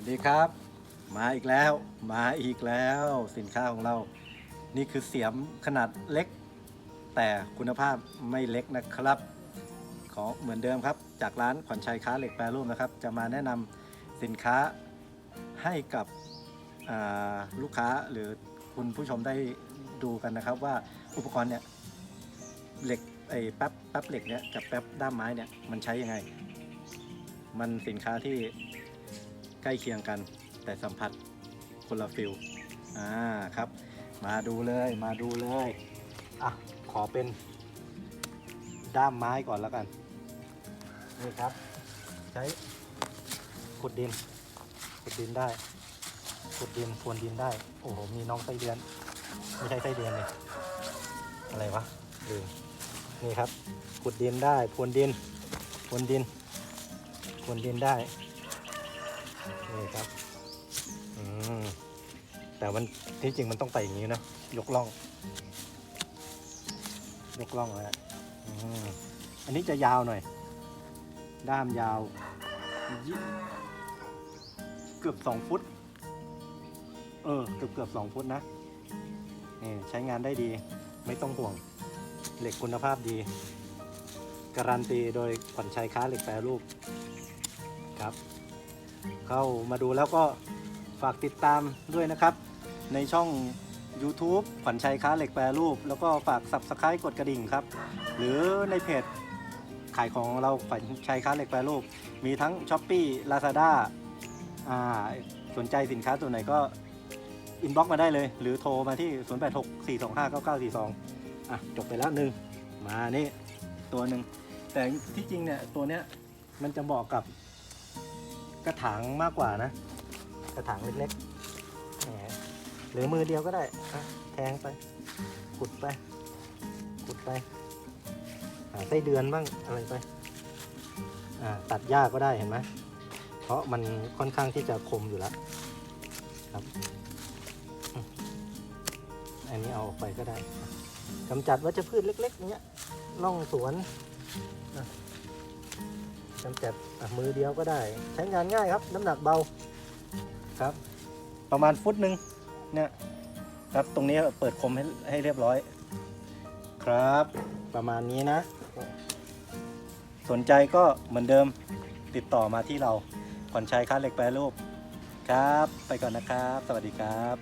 สวัสดีครับ มาอีกแล้ว มาอีกแล้วสินค้าของเรา นี่คือเสียมขนาดเล็ก แต่คุณภาพไม่เล็กนะครับ ขอเหมือนเดิมครับ จากร้านขวัญชัยค้าเหล็กแปรรูปนะครับ จะมาแนะนำสินค้าให้กับลูกค้าหรือคุณผู้ชมได้ดูกันนะครับ ว่าอุปกรณ์เนี่ยเหล็กไอ้แป๊บแป๊บเหล็กเนี่ยกับแป๊บด้ามไม้เนี่ยมันใช้ยังไง มันสินค้าที่ ใกล้เคียงกัน แต่สัมผัสคนละฟิลอ่าครับ มาดูเลยมาดูเลยอะขอเป็นด้ามไม้ก่อนแล้วกัน นี่ครับ ใช้ขุดดินขุดดินได้ขุดดินพรวนดินได้ โอ้โห มีน้องไส้เดือน ไม่ใช่ไส้เดือนเลยอะไรวะลืมนี่ครับขุดดินได้พรวนดินพรวนดินพรวนดินได้ นี่ครับอืมแต่มันที่จริงมันต้องไปอย่างนี้นะยกล่อง ยกล่องเลยอะอืมอันนี้จะยาวหน่อย ด้ามยาวยเกือบสองฟุต เออ เกือบเกือบสองฟุตนะนี่ใช้งานได้ดี ไม่ต้องห่วง เหล็กคุณภาพดี การันตีโดยขวัญชัยค้าเหล็กแปรรูปครับ เข้ามาดูแล้วก็ฝากติดตามด้วยนะครับ ในช่อง YouTube ขวัญชัยค้าเหล็กแปรรูป แล้วก็ฝาก Subscribe กดกระดิ่งครับ หรือในเพจขายของเราขวัญชัยค้าเหล็กแปรรูป มีทั้ง s h อ p e e Lazada อ่าสนใจสินค้าตัวไหนก็อินบ็อกมาได้เลย หรือโทรมาที่ 086 425 9942 อะ จบไปแล้วหนึ่งมานี่ ตัวหนึ่ง แต่ที่จริงเนี่ย ตัวเนี้ยมันจะเหมาะกับ ระถางมากกว่านะ กระถางเล็กๆแหมหรือมือเดียวก็ได้อะแทงไป ขุดไป ขุดไปหาไส้เดือนบ้างอะไรไปตัดหญ้าก็ได้เห็นไหมเพราะมันค่อนข้างที่จะคมอยู่แล้วครับ อันนี้เอาออกไปก็ได้กำจัดวัชพืชเล็กๆเนี้ยล่องสวนอ กำจัดอะมือเดียวก็ได้ ใช้งานง่ายครับ น้ำหนักเบาครับ ประมาณฟุตหนึ่งเนี่ยครับตรงนี้เปิดคมให้ให้เรียบร้อย ครับ ประมาณนี้นะ สนใจก็เหมือนเดิมติดต่อมาที่เราขวัญชัยค้าเหล็กแปรรูปครับ ไปก่อนนะครับ สวัสดีครับ